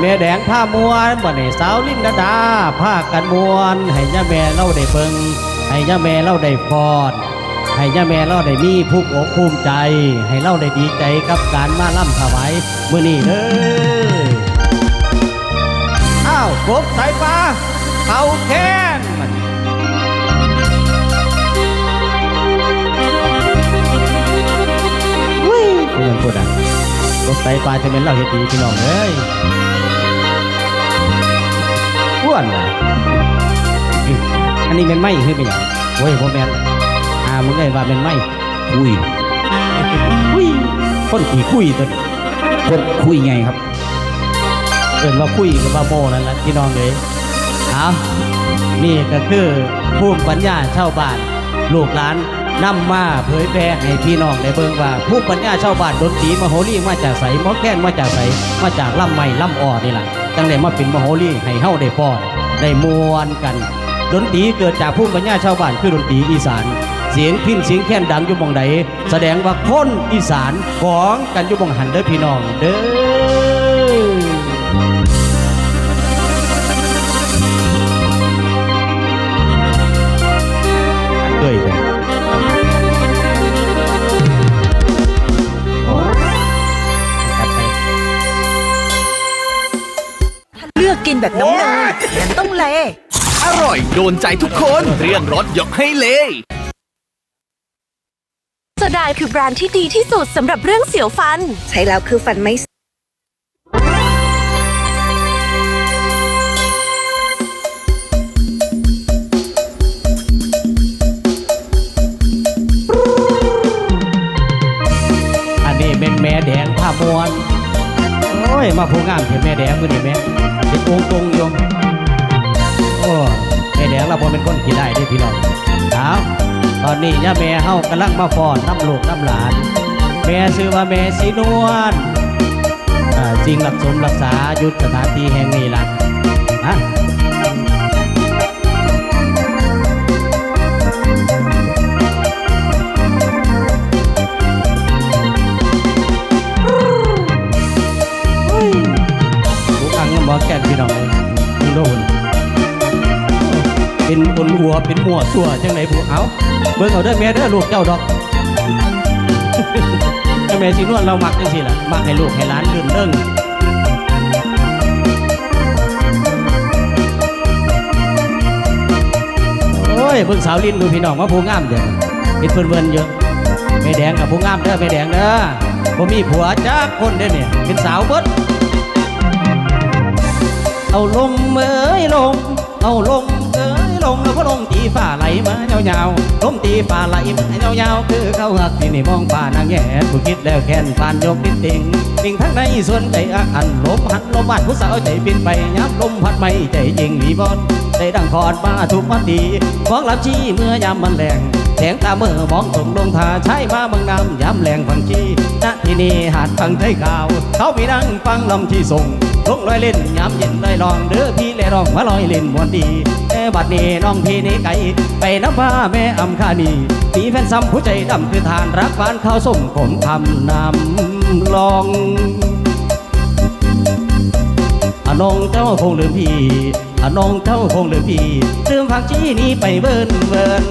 แม่แดงผ้ามวนบ่นี่สาวลินดาดาผ้ากันมวน ให้ย่าแม่เล่าได้เบิงให้ย่าแม่เล่าได้ฟอนให้ย่าแม่เล่าได้มีภูมิอกภูมิใจ ให้เล่าได้ดีใจกับการมาล่ำถวายมื้อนี้เด้ออ้าวกบสายฟ้าเขาแค้นมันอุ้ยเพื่อนพูดอะกบสายฟ้าจะเป็นเล่าเฮ็ดดีพี่น้องเอ้ย วนว่ะอื้ออันนี้เป็นไม้คือเป็นหยังโว้ยพ่อแม่นอ่ามึงได้ว่าเป็นไม้คุยคุยคนขี่คุยตัวนี้คนคุยไงครับเอินว่าคุยกับว่าโมนั่นแหละพี่น้องเลยเอานี่ก็คือภูมิปัญญาชาวบ้านลูกหลานนำมาเผยแพร่ให้พี่น้องได้เบิ่งว่าภูมิปัญญาชาวบ้านดนตรีมโหรีมาจากไสหมอแค้นมาจากไสมาจากลำไม้ลำอ่อนี่แหละ จังได้มาเป็นมโหรีให้เฮาได้ฟอนได้มวนกัน ดนตรีเกิดจากภูมิปัญญาชาวบ้านคือดนตรีอีสาน เสียงพิ้นเสียงแค้นดังอยู่มองใดแสดงว่าคนอีสานของกันอยู่มองหันเด้อพี่น้องเด้อ กกินแบบน้องเนยงั้นต้องเลอร่อยโดนใจทุกคนเรื่องรสยกให้เลยโซดาคือแบรนด์ที่ดีที่สุดสำหรับเรื่องเสียวฟัน ใช้แล้วคือฟันไม่อันนี้เป็นแม่แดงผ้ามวน โอ้ย มาพูงามเห็นแม่แดงมือนี่แม่ เป็นองค์ตรงโยมโอ้แม่แดงเราพอเป็นคนกี่ได้ด้วยพี่น้องครับตอนนี้ย่าแม่เฮากำลังมาฟอนน้ำลูกน้ำหลาน แม่ชื่อว่าแม่สีนวลจริงรักสมรักษายุทธสถานที่แห่งนี้ล่ะฮะ เป็นคนหัวเป็นหัวตัวจังไหนผู้เอาเบิ่งเอาเด้อแม่เด้อลูกเจ้าดอกเจ้าแม่สีนวลเรามักจังสิล่ะมักให้ลูกให้หลานลื่นเรื่งโอ้ยเบิ่งสาวลินดูพี่น้องว่าผู้งามเด้อเห็นเพิ่นๆเยอะแม่แดงกับผู้งามเด้อแม่แดงเด้อบ่มีผัวจักคนเด้อเนี่ยเป็นสาวเบิดเอาลมเอ้ยลมเอาลม ลมแล้วก็ลมตีฝ่าไหลมาเงาๆลมตีฝ่าไหลมาเงาๆคือเขาหักที่นี่มองฝ่านางแง่ผู้คิดแล้วแค้นปานยกนิดติงติงทั้งในส่วนใจอันลมหันลมบาดผู้สาวใจบินไปยับลมพัดไม่ใจจริงมีบอลใจดังคอนมาทุกวันดีมองลับชี้เมื่อยามมันแรงแสงตาเมื่อมองตรงลงทาใช้มาบางน้ำยามแรงฟังชี้ณที่นี่หาดฟังไทยข่าว เขามีนั่งฟังลำที่ส่ง ลงลอยเล่นยามเย็นลอยลองเด้อพี่เลยรองมาลอยเล่นมวนดีแต่บัดนี้น้องพี่นี่ไก่ไปน้ำฟ้าแม่อำคานีมีแฟนซ้ำผู้ใจดำคือทานรักบ้านข้าวส้มขมคำนำลองอะน้องเจ้าคงลืมพี่อะน้องเจ้าคงลืมพี่ลืมฟังจี้นี้ไปเบิ่นเบิ่น